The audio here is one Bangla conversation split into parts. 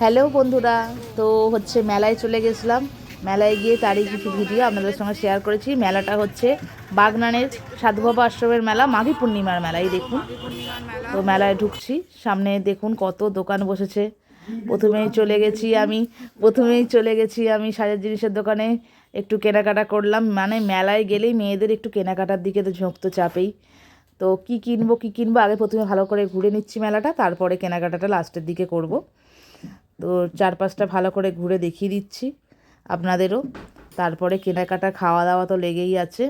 হ্যালো বন্ধুরা, তো হচ্ছে মেলায় চলে গেছিলাম। মেলায় গিয়ে তারই কিছু ভিডিও আপনাদের সঙ্গে শেয়ার করেছি। মেলাটা হচ্ছে বাগনানের সাধুবাবা আশ্রমের মেলা, মাঘী পূর্ণিমার মেলা দেখুন। তো মেলায় ঢুকছি, সামনে দেখুন কত দোকান বসেছে। প্রথমেই চলে গেছি আমি, প্রথমেই চলে গেছি আমি সাজার জিনিসের দোকানে। একটু কেনাকাটা করলাম মানে মেলায় গেলেই মেয়েদের একটু কেনাকাটার দিকে তো ঝোঁক তো চাপেই। তো কি কিনবো কি কিনবো, আগে প্রথমে ভালো করে ঘুরে নিচ্ছি মেলাটা, তারপরে কেনাকাটাটা লাস্টের দিকে করব। তো চারপাশটা ভালো করে ঘুরে দেখিয়ে দিচ্ছি আপনাদেরও। তারপরে কেনাকাটা খাওয়া দাওয়া তো লেগেই আছে।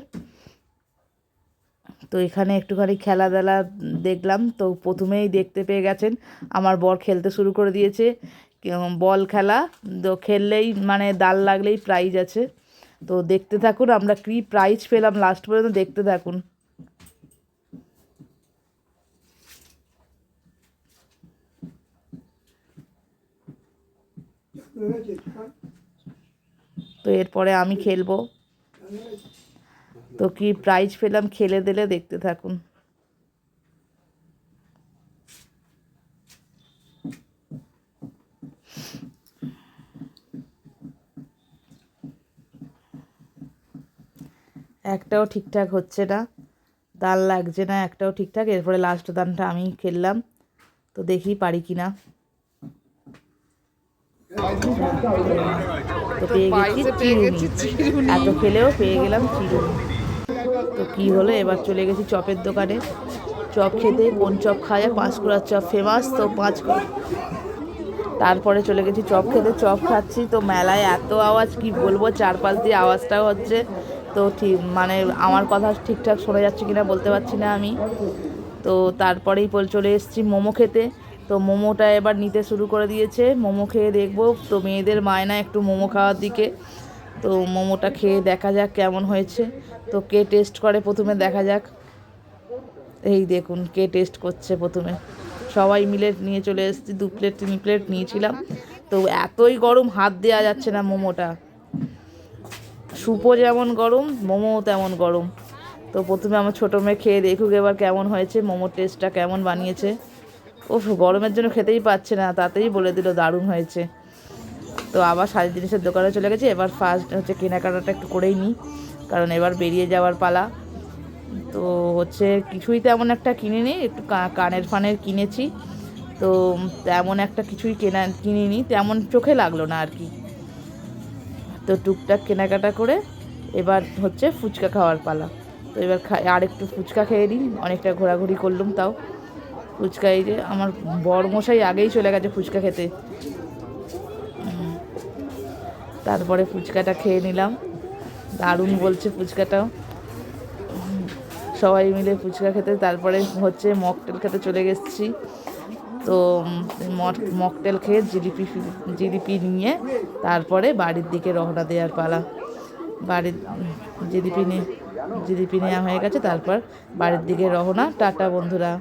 তো এখানে একটুখানি খেলাধুলা দেখলাম। তো প্রথমেই দেখতে পেয়ে গেছেন, আমার বর খেলতে শুরু করে দিয়েছে। বল খেলা, তো খেললেই মানে দাল লাগলেই প্রাইজ আছে। তো দেখতে থাকুন, আমরা কী প্রাইজ পেলাম লাস্ট পর্যন্ত দেখতে থাকুন। তো এরপরে আমি খেলব। তো কি প্রাইজ পেলাম? খেলে দিলে দেখতে থাকুন। একটাও ঠিকঠাক হচ্ছে না। দাল লাগছে না, একটাও ঠিকঠাক। এরপরে লাস্ট দানটা আমি খেললাম। তো দেখি পারি কি না তো পেয়ে গেছি চিরুনি। এত খেলেও পেয়ে গেলাম চিরুনি। তো কি হলো? এবার চলে গেছি চপের দোকানে। চপ খেতে কোন চপ খাওয়া যায় পাঁশকুড়ার চপ ফেমাস তো পাঁচ তারপরে চলে গেছি চপ খেতে। চপ খাচ্ছি তো মেলায় এত আওয়াজ কি বলব? চারপাশ দিয়ে আওয়াজটাও হচ্ছে। তো ঠিক মানে আমার কথা ঠিকঠাক শোনা যাচ্ছে কিনা বলতে পারছি না আমি। তো তারপরেই চলে এসেছি মোমো খেতে। তো মোমোটা এবার নিতে শুরু করে দিয়েছে। মোমো খেয়ে দেখব। তো মেয়েদের মায়না একটু মোমো খাওয়ার দিকে। তো মোমোটা খেয়ে দেখা যাক কেমন হয়েছে। তো কে টেস্ট করে প্রথমে দেখা যাক। এই দেখুন, কে টেস্ট করছে প্রথমে। সবাই মিলে নিয়ে চলে এসেছি। দু প্লেট তিন প্লেট নিয়েছিলাম। তো এতই গরম, হাত দেওয়া যাচ্ছে না মোমোটা। সুপো যেমন গরম, মোমোও তেমন গরম। তো প্রথমে আমার ছোটো মেয়ে খেয়ে দেখুক এবার কেমন হয়েছে। মোমোর টেস্টটা কেমন বানিয়েছে। ও গরমের জন্য খেতেই পাচ্ছে না, তাতেই বলে দিল, দারুণ হয়েছে। তো আবার সাজের জিনিসের দোকানে চলে গেছি, এবার ফার্স্ট হচ্ছে কেনাকাটাটা একটু করেই নিই, কারণ এবার বেরিয়ে যাওয়ার পালা। তো হচ্ছে কিছুই তেমন একটা কিনিনি, একটু কানের ফানের কিনেছি। তো তেমন একটা কিছুই কেনা, কিনিনি, তেমন চোখে লাগল না আর কি। তো টুকটাক কেনাকাটা করে এবার হচ্ছে ফুচকা খাওয়ার পালা। তো এবার খা- আর একটু ফুচকা খেয়ে নিই, অনেকটা ঘোরাঘুরি করলাম তাও। ফুচকা, এই যে আমার বর মশাই আগেই চলে গেছে ফুচকা খেতে। তারপরে ফুচকাটা খেয়ে নিলাম। দারুণ বলছে ফুচকাটাও সবাই মিলে ফুচকা খেতে, তারপরে হচ্ছে মকটেল খেতে চলে গেছি। তো মক- মকটেল খেয়ে জিলিপি জিলিপি নিয়ে তারপরে বাড়ির দিকে রওনা দেওয়ার পালা। বাড়ির, জিলিপি নিয়ে জিলিপি নেওয়া হয়ে গেছে, তারপর বাড়ির দিকে রওনা। টাটা বন্ধুরা।